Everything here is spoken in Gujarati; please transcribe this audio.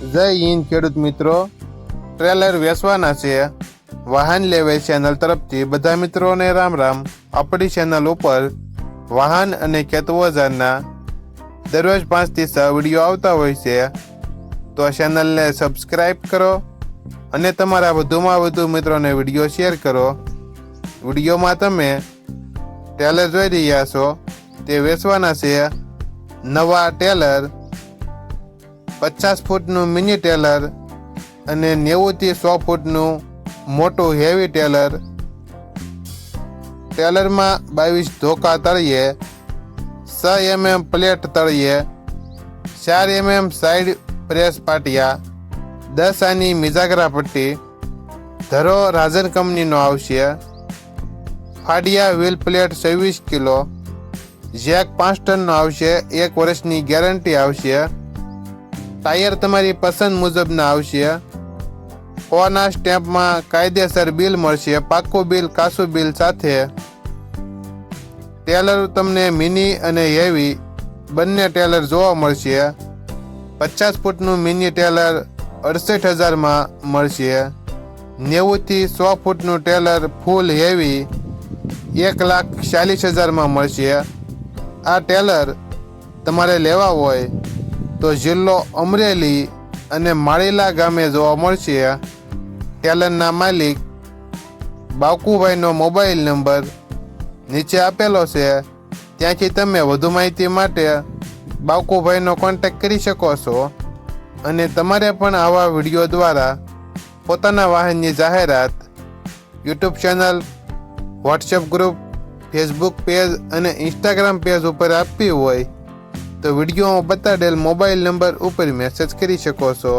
જય હિન્દ, ખેડૂત મિત્રો. ટ્રેલર વેચવાના છે. વાહન લેવે ચેનલ તરફથી બધા મિત્રોને રામ રામ. આપણી ચેનલ ઉપર વાહન અને ખેતવજારના દરરોજ પાંચથી છ વીડિયો આવતા હોય છે. તો ચેનલને સબસ્ક્રાઈબ કરો અને તમારા વધુમાં વધુ મિત્રોને વીડિયો શેર કરો. વિડીયોમાં તમે ટેલર જોઈ રહ્યા છો. તે વેચવાના છે. નવા ટેલર પચાસ ફૂટનું મિની ટેલર અને નેવુંથી સો ફૂટનું મોટું હેવી ટેલર ટેલરમાં બાવીસ ધોકા તળીએ, છ એમએમ પ્લેટ તળિયે ચાર એમએમ સાઈડ પ્રેસ પાટિયા, દસ આની મિજાગરા પટ્ટી, ધરો રાજન કંપનીનો આવશે, ફાડિયા વ્હીલ પ્લેટ છવ્વીસ કિલો, જેક પાંચ ટનનો આવશે, એક વર્ષની ગેરંટી આવશે. ટાયર તમારી પસંદ મુજબના આવશે. ફોના સ્ટેમ્પમાં કાયદેસર બિલ મળશે પાકું બિલ કાસું બિલ સાથે. ટેલર તમને મિની અને હેવી બંને ટેલર જોવા મળશે. પચાસ ફૂટનું મિની ટેલર અડસઠ હજારમાં મળશે. નેવુંથી સો ફૂટનું ટેલર ફૂલ હેવી એક લાખ ચાલીસ હજારમાં મળશે. આ ટેલર તમારે લેવા હોય તો જિલ્લો અમરેલી અને માળીલા ગામે જોવા મળશે. ટેલનના માલિક બાકુભાઈનો મોબાઈલ નંબર નીચે આપેલો છે. ત્યાંથી તમે વધુ માહિતી માટે બાકુભાઈનો કોન્ટેક્ટ કરી શકો છો અને તમારે પણ આવા વીડિયો દ્વારા પોતાના વાહનની જાહેરાત, YouTube channel, WhatsApp group, Facebook page અને ઇન્સ્ટાગ્રામ પેજ ઉપર આપવી હોય. તો વિડીયોમાં બતાડેલ મોબાઈલ નંબર ઉપર મેસેજ કરી શકો છો.